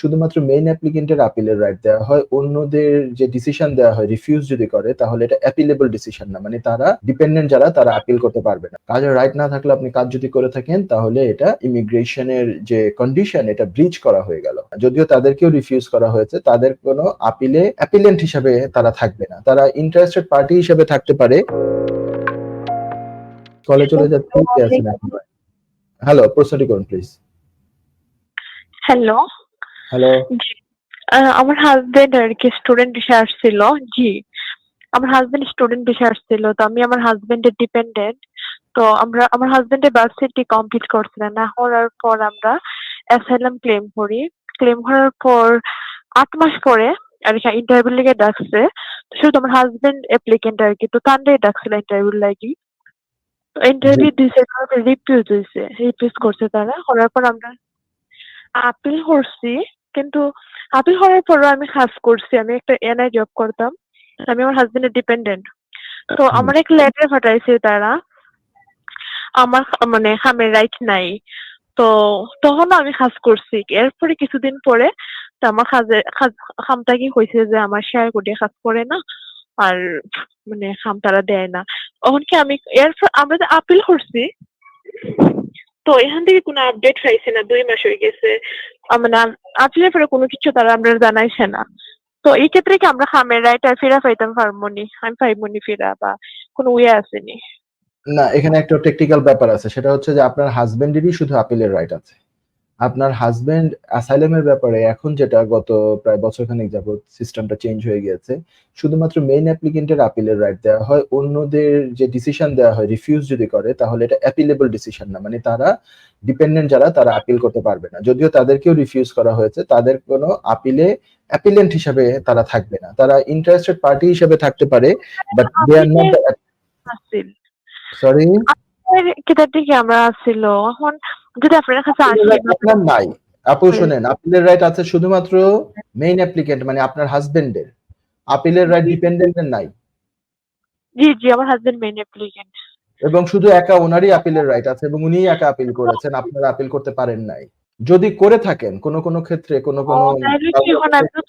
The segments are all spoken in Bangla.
শুধুমাত্র মেইন অ্যাপ্লিকেন্টের আপিলের রাইট দেওয়া হয় অন্যদের যে ডিসিশন দেওয়া হয় রিফিউজ যদি করে তাহলে এটা অ্যাপিলেবল ডিসিশন না। মানে তারা ডিপেন্ডেন্ট যারা তারা আপিল করতে পারবে না। কাজের রাইট না থাকলে আপনি কাজ যদি করে থাকেন তাহলে এটা ইমিগ্রেশনের যে কন্ডিশন এটা ব্রিচ করা হয়ে গেল। যদিও তাদেরকেও রিফিউজ করা হয়েছে তাদের কোনো আপিলে অ্যাপিলেন্ট হিসাবে তারা থাকবে না। তারা ইন্টারেস্টেড পার্টি হিসাবে থাকতে পারে। কলে চলে যাচ্ছে হ্যালো প্রশ্নটি করুন প্লিজ হ্যালো হ্যালো আমার হাজবেন্ড আর কি স্টুডেন্ট বিষয়ে আসছিল। জি। আমার হাজবেন্ড স্টুডেন্ট বিষয়ে আসছিল। তো আমি আমার হাজবেন্ডের ডিপেন্ডেন্ট তো আমরা আমার হাজবেন্ডের ভার্সিটি কমপ্লিট করছিলেন না করার পর আমরা অ্যাসাইলাম ক্লেম করি। ক্লেম করার পর আট মাস পরে আর কি ইন্টারভিউ লেগে ডাকছে। শুধু আমার হাজবেন্ড অ্যাপ্লিকেন্ট আর কি। তো তান্ডাই ডাকছিল ইন্টারভিউ লাগি। ইন্টারভিউ দিছে রিফিউজ হয়েছে রিফিউজ করছে তারা। করার পর আমরা আপিল করছি। কিন্তু আপিল করার পরও আমি কাজ করছি আমি একটা এনআই জব করতাম। আমি আমার হাজবেন্ডের ডিপেন্ডেন্ট তো আমার এক লেটার পাঠাইছে তারা। আমার মানে খামের রাইট নাই। তো তখনও আমি কাজ করছি। এরপরে কিছুদিন পরে তো আমার কাজে খামটা কি হয়েছে যে আমার শেয়ার কোডে কাজ করে না আর মানে খাম তারা দেয় না। তখন কি আমি এরপর আমরা যে আপিল করছি তো এখান থেকে কোনো আপডেট পাইছি না? দুই মাস হয়ে গেছে। মানে আপিলের পরে কোনো কিছু তারা আমরা জানাইছে না। তো এই ক্ষেত্রে কি আমরা খামের রাইট আর ফেরা পাইতাম পারমনি আমি পাইমনি ফেরা বা কোনো উয়ে আসেনি। না, এখানে একটা টেকনিক্যাল ব্যাপার আছে। সেটা হচ্ছে যে আপনার হাজবেন্ডেরই শুধু আপিলের রাইট আছে। আপনার হাজবেন্ড অ্যাসাইলামের ব্যাপারে এখন যেটা গত প্রায় বছরখানেক যাবত সিস্টেমটা চেঞ্জ হয়ে গিয়েছে শুধুমাত্র মেইন অ্যাপ্লিকেন্টের আপিলের রাইট দেওয়া হয় অন্যদের যে ডিসিশন দেওয়া হয় রিফিউজ যদি করে তাহলে এটা অ্যাপিলেবল ডিসিশন না মানে তারা ডিপেন্ডেন্ট যারা তারা আপিল করতে পারবে না। যদিও তাদেরকেও রিফিউজ করা হয়েছে তাদের কোনো আপিলে অ্যাপিলেন্ট হিসাবে তারা থাকবে না। তারা ইন্টারেস্টেড পার্টি হিসাবে থাকতে পারে but they are not sorry cater দিকে আমরা আসছিল এখন যদি আপনার কাছে আসি আপনার নাই। আপু। শোনেন আপিলের রাইট আছে শুধুমাত্র মেইন অ্যাপ্লিকেন্ট মানে আপনার হাজবেন্ডের আপিলের রাইট ডিপেন্ডেন্টের নাই। জি জি আমার হাজবেন্ড মেইন অ্যাপ্লিকেন্ট এবং শুধু একা ওনারই আপিলের রাইট আছে এবং উনিই একা আপিল করেছেন আপনারা আপিল করতে পারেন নাই। যদি করে থাকেন কোনো কোনো ক্ষেত্রে কোনো কোনো তাহলে কি এখন আমি তো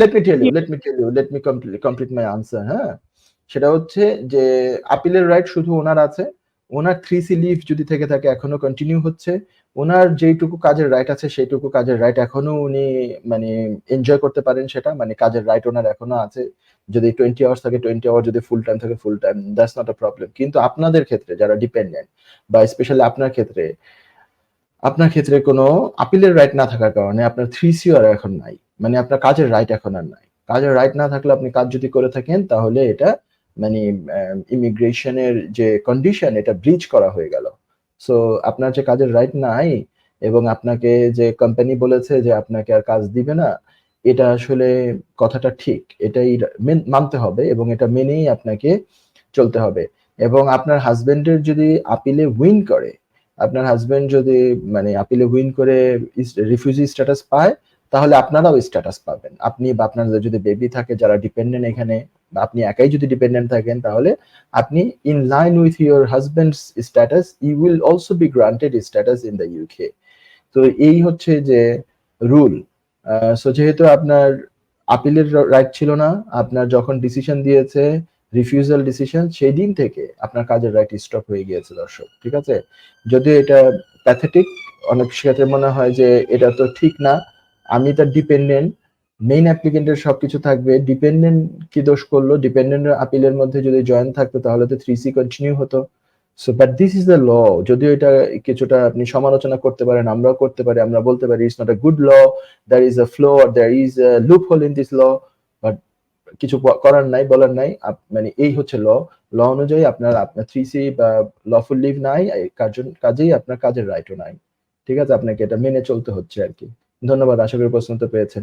let me tell you let me tell you let me complete my answer হ্যাঁ? সেটা হচ্ছে যে আপিলের রাইট শুধু ওনার আছে ওনার থ্রি সি লিভ যদি থেকে থাকে, এখনও কন্টিনিউ হচ্ছে। ওনার যেইটুকু কাজের রাইট আছে, সেইটুকু কাজের রাইট এখনও উনি মানে এনজয় করতে পারেন সেটা। মানে কাজের রাইট ওনার এখনও আছে। যদি টোয়েন্টি আওয়ার্স থাকে টোয়েন্টি আওয়ার যদি ফুল টাইম থাকে full time that's not a problem কিন্তু আপনাদের ক্ষেত্রে, যারা ডিপেন্ডেন্ট বা স্পেশালি আপনার ক্ষেত্রে আপনার ক্ষেত্রে কোনো আপিলের রাইট না থাকার কারণে আপনার থ্রি সি আর এখন নাই। মানে আপনার কাজের রাইট এখন আর নাই। কাজের রাইট না থাকলে আপনি কাজ যদি করে থাকেন, তাহলে এটা মানে ইমিগ্রেশনের যে কন্ডিশন এটা ব্রিজ করা হয়ে গেল। সো আপনার যে কাজের রাইট নাই, এবং আপনাকে যে কোম্পানি বলেছে যে আপনাকে আর কাজ দিবে না, এটা আসলে কথাটা ঠিক। এটাই মানতে হবে, এবং এটা মেনেই আপনাকে চলতে হবে। এবং আপনার হাজবেন্ডের যদি আপিলে উইন করে, আপনার হাজবেন্ড যদি মানে আপিলে উইন করে রিফিউজি স্ট্যাটাস পায়, তাহলে আপনারাও স্ট্যাটাস পাবেন। আপনি বা আপনার যদি বেবি থাকে যারা ডিপেন্ডেন্ট এখানে আপনি একাই যদি ডিপেন্ডেন্ট থাকেন, তাহলে আপনি in line with your husband's status you will also be granted status in the UK তো এই হচ্ছে যে রুল সো যেহেতু আপনার আপিলের রাইট ছিল না, আপনার যখন ডিসিশন দিয়েছে রিফিউজাল ডিসিশন সেই দিন থেকে আপনার কাজের রাইট স্টপ হয়ে গিয়েছে দর্শক, ঠিক আছে? যদি এটা প্যাথেটিক অনেক ক্ষেত্রে মনে হয় যে এটা তো ঠিক না, আমি তার ডিপেন্ডেন্ট মেইন অ্যাপ্লিকেন্টের সবকিছু থাকবে ডিপেন্ডেন্ট কি দোষ করল? ডিপেন্ডেন্ট আপিলের মধ্যে যদি জয়েন থাকতো, তাহলে তো থ্রি সি কন্টিনিউ হতো। So but this is the law যদিও এটা কিছুটা আপনি সমালোচনা করতে পারেন, আমরাও করতে পারি, আমরা বলতে পারি it's not a good law there is a flaw R there is loophole in this law but কিছু করার নাই, বলার নাই। মানে এই হচ্ছে ল ল অনুযায়ী আপনার আপনার থ্রি সি বা লফুল লিভ নাই কাজেই আপনার কাজের রাইটও নাই। ঠিক আছে? আপনাকে এটা মেনে চলতে হচ্ছে আর কি। ধন্যবাদ, আশা করি প্রশ্ন তো পেয়েছেন।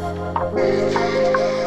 Thank you.